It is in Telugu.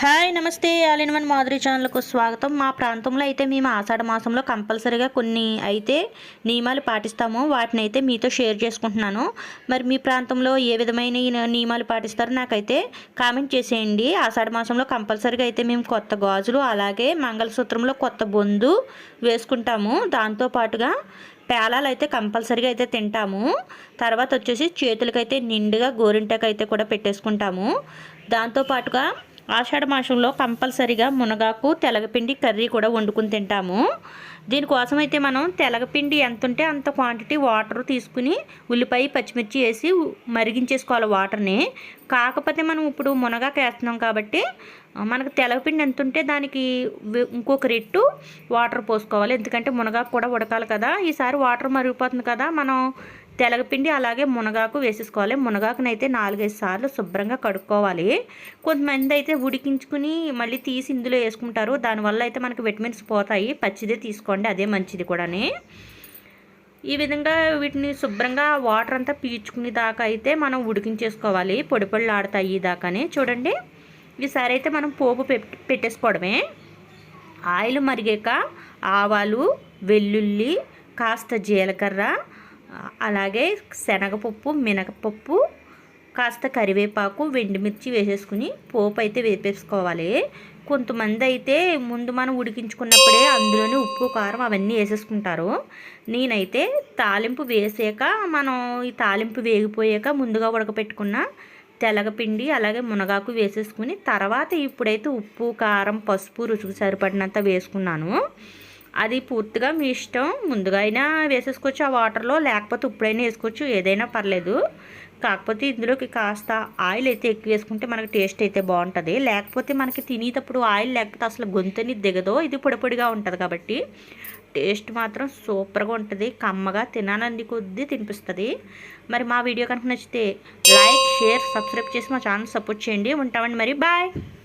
హాయ్ నమస్తే. ఆలినవన్ మాధురి ఛానల్కు స్వాగతం. మా ప్రాంతంలో అయితే మేము ఆషాఢ మాసంలో కంపల్సరీగా కొన్ని అయితే నియమాలు పాటిస్తాము. వాటిని అయితే మీతో షేర్ చేసుకుంటున్నాను. మరి మీ ప్రాంతంలో ఏ విధమైన నియమాలు పాటిస్తారో నాకైతే కామెంట్ చేసేయండి. ఆషాఢ మాసంలో కంపల్సరీగా అయితే మేము కొత్త గాజులు అలాగే మంగళసూత్రంలో కొత్త బొందు వేసుకుంటాము. దాంతోపాటుగా పేలాలు అయితే కంపల్సరీగా అయితే తింటాము. తర్వాత వచ్చేసి చేతులకైతే నిండుగా గోరింటకైతే కూడా పెట్టేసుకుంటాము. దాంతోపాటుగా ఆషాఢ మాసంలో కంపల్సరిగా మునగాకు తెలగపిండి కర్రీ కూడా వండుకుని తింటాము. దీనికోసం అయితే మనం తెలగపిండి ఎంత ఉంటే అంత క్వాంటిటీ వాటర్ తీసుకుని ఉల్లిపాయ పచ్చిమిర్చి వేసి మరిగించేసుకోవాలి వాటర్ని కాకపోతే మనం ఇప్పుడు మునగాకు వేస్తున్నాం కాబట్టి మనకు తెలగపిండి ఎంత ఉంటే దానికి ఇంకొక రెట్టు వాటర్ పోసుకోవాలి. ఎందుకంటే మునగాకు కూడా ఉడకాలి కదా. ఈసారి వాటర్ మరిగిపోతుంది కదా. మనం తెలగపిండి అలాగే మునగాకు వేసేసుకోవాలి. మునగాకునైతే అయితే నాలుగైదు సార్లు శుభ్రంగా కడుక్కోవాలి. కొంతమంది అయితే ఉడికించుకుని మళ్ళీ తీసి ఇందులో వేసుకుంటారు. దానివల్ల అయితే మనకి విటమిన్స్ పోతాయి. పచ్చిదే తీసుకోండి. అదే మంచిది కూడాని. ఈ విధంగా వీటిని శుభ్రంగా వాటర్ అంతా పీల్చుకునే దాకా అయితే మనం ఉడికించేసుకోవాలి. పొడి పొడిలు ఆడతాయి దాకానే. చూడండి. ఈసారి అయితే మనం పోపు పెట్టేసుకోవడమే. ఆయిల్ మరిగాక ఆవాలు వెల్లుల్లి కాస్త జీలకర్ర అలాగే శనగపప్పు మినపప్పు కాస్త కరివేపాకు వెండిమిర్చి వేసేసుకుని పోపు అయితే వేపేసుకోవాలి. కొంతమంది అయితే ముందు మనం ఉడికించుకున్నప్పుడే అందులోనే ఉప్పు కారం అవన్నీ వేసేసుకుంటారు. నేనైతే తాలింపు వేసాక మనం ఈ తాలింపు వేగిపోయాక ముందుగా ఉడకపెట్టుకున్న తెలగపిండి అలాగే మునగాకు వేసేసుకుని తర్వాత ఇప్పుడైతే ఉప్పు కారం పసుపు రుచికి సరిపడినంత వేసుకున్నాను. అది పూర్తిగా మీ ఇష్టం. ముందుగా అయినా వేసేసుకోవచ్చు ఆ వాటర్లో లేకపోతే ఇప్పుడైనా వేసుకోవచ్చు ఏదైనా పర్లేదు. కాకపోతే ఇందులోకి కాస్త ఆయిల్ అయితే ఎక్కువ వేసుకుంటే మనకి టేస్ట్ అయితే బాగుంటుంది. లేకపోతే మనకి తినేటప్పుడు ఆయిల్ లేకపోతే అసలు గొంతుని దిగదో. ఇది పొడిపొడిగా ఉంటుంది కాబట్టి టేస్ట్ మాత్రం సూపర్గా ఉంటుంది. కమ్మగా తినాలని కొద్దీ తినిపిస్తుంది. మరి మా వీడియో కనుక నచ్చితే లైక్ షేర్ సబ్స్క్రైబ్ చేసి మా ఛానల్ సపోర్ట్ చేయండి. ఉంటామండి మరి. బాయ్.